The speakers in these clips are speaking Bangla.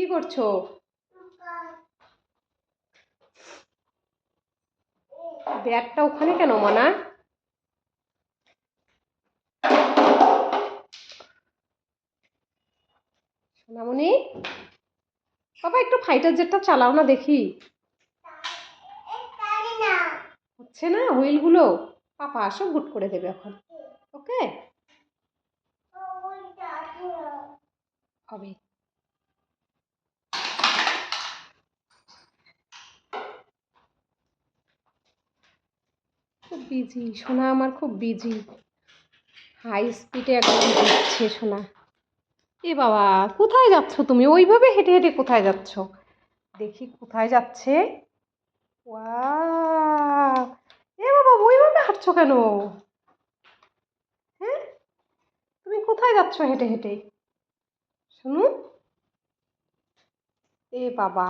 কি করছ? ব্যাগটা ওখানে কেন মানা? সোনামণি? বাবা একটু ফাইটার জেটটা চালাও না দেখি। হচ্ছে না হুইলগুলো? পাপা আসো গুট করে দেবে এখন। ওকে? হবে খুব বিজি সোনা আমার খুব বিজি হাই স্পিডে একদম দিচ্ছে সোনা। এ বাবা, কোথায় যাচ্ছ তুমি? ওইভাবে হেঁটে হেঁটে কোথায় যাচ্ছ? দেখি কোথায় যাচ্ছে। এ বাবা, ওইভাবে হাঁটছো কেন? হ্যাঁ? তুমি কোথায় যাচ্ছ হেঁটে হেঁটে? শুনু এ বাবা।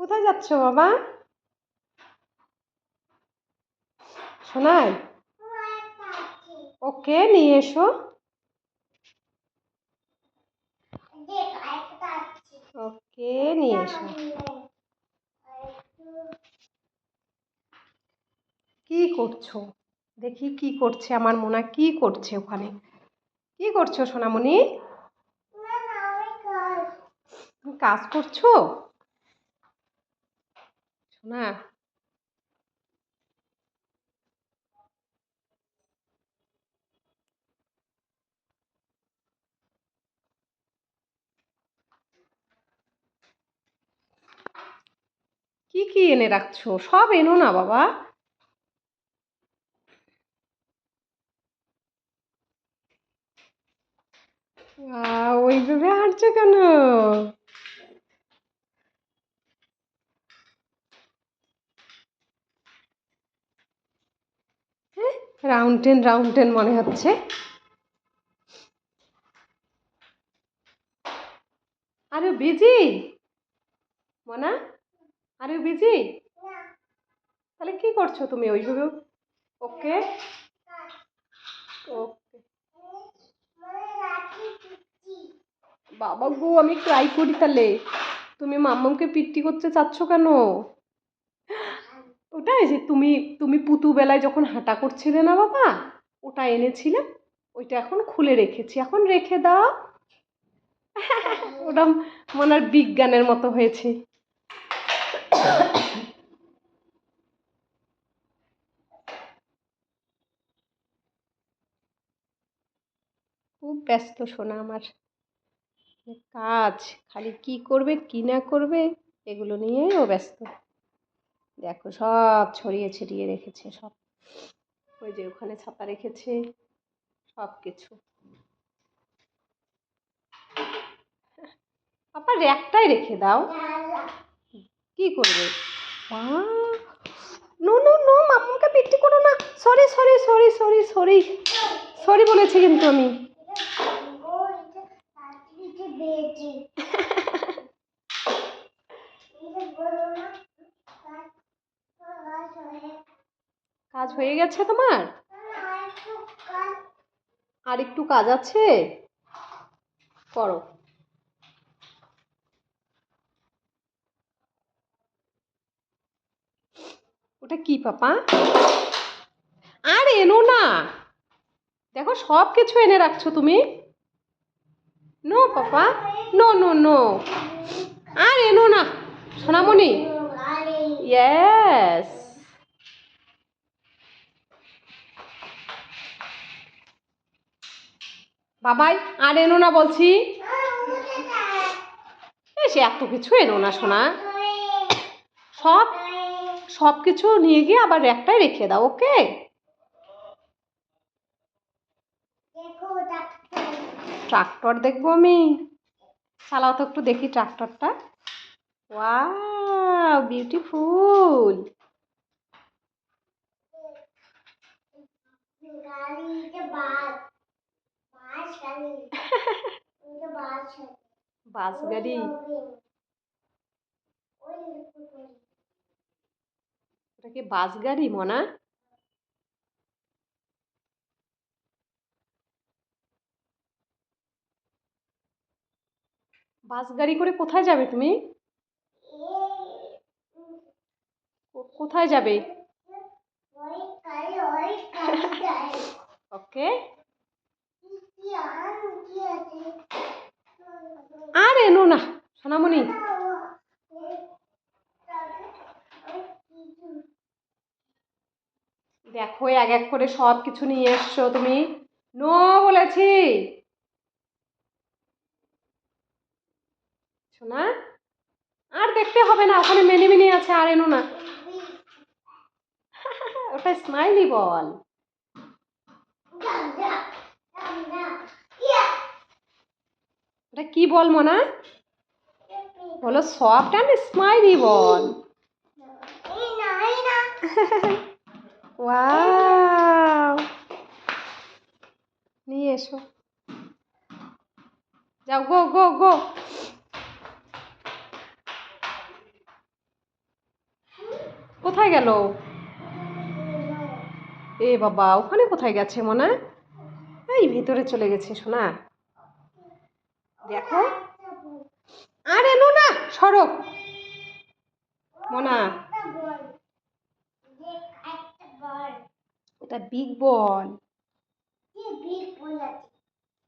কোথায় যাচ্ছ বাবা? শোনাই ওকে, নিয়ে এসো। ওকে, নিয়ে এসো। কি করছ? দেখি কি করছে আমার মোনা, কি করছে ওখানে? কি করছ সোনামণি? কাজ করছ? সোনা কি কি এনে রাখছো? সব এনো না, বাবা। ওইভাবে হাঁটছো কেন? রাউন্টেন রাউন্টেন মনে হচ্ছে। আরে, বিজি? মনা? আরে বিজি তাহলে কি করছ তুমি ওইভাবে ওকে ওকে বাবা গো, আমি ট্রাই করি তাহলে। তুমি মাম্মামকে পিট্টি করতে চাচ্ছ কেন? ওটাই যে তুমি তুমি পুতুবেলায় যখন হাঁটা করছিলে না বাবা, ওটা এনেছিলে, ওইটা এখন খুলে রেখেছি। এখন রেখে দাও। ওটা মনে বিজ্ঞানের মতো হয়েছে। ব্যস্ত শোনা আমার। কাজ, খালি কি করবে, কি না করবে, এগুলো নিয়েই ও ব্যস্ত। দেখো, সব ছড়িয়ে ছিটিয়ে রেখেছে, সব। ওই যে ওখানে ছাতা রেখেছে সব কিছু আপা র্যাকটাই রেখে দাও। কি করবে? নো নো নো, মাম্মাকে পিটি করো না। Sorry sorry sorry sorry sorry. Sorry বলেছি কিন্তু আমি। কাজ হয়ে গেছে তোমার? আর একটু কাজ আছে? করো। ওটা কি পাপা? আর এনো না। দেখো সব কিছু এনে রাখছো তুমি। No papa. No no no. আর এনো না সোনামণি। ইয়েস বাবাই আর এনো না বলছি। সে এত কিছু এনো না সোনা। সব সব কিছু নিয়ে গিয়ে আবার র্যাকটায় রেখে দাও ওকে? ট্রাক্টর দেখব আমি। চালাও তো একটু দেখি ট্রাক্টরটা। Wow beautiful. বাস। গাড়ি। ওটা কি বাস গাড়ি মনা? বাস গাড়ি করে কোথায় যাবে তুমি? কোথায় যাবে? ওকে আর এনো না, সোনামণি। দেখো, এক এক করে সব কিছু নিয়ে এসছো তুমি। নো বলেছি। শোনা আর দেখতে হবে না, ওখানে মেনি মেনি আছে, আর এনো না। ওটা স্মাইলি বল। ওটা কি বল, মনা? বলো সফট অ্যান্ড স্মাইলি বল। নিয়ে এসো। যাও, গো গো গো। কোথায় গেল? এ বাবা, ওখানে কোথায় গেছে, মনা? এই ভিতরে চলে গেছে সোনা। দেখো। আর এলো না সরক মোনা ওটা বিগ বল।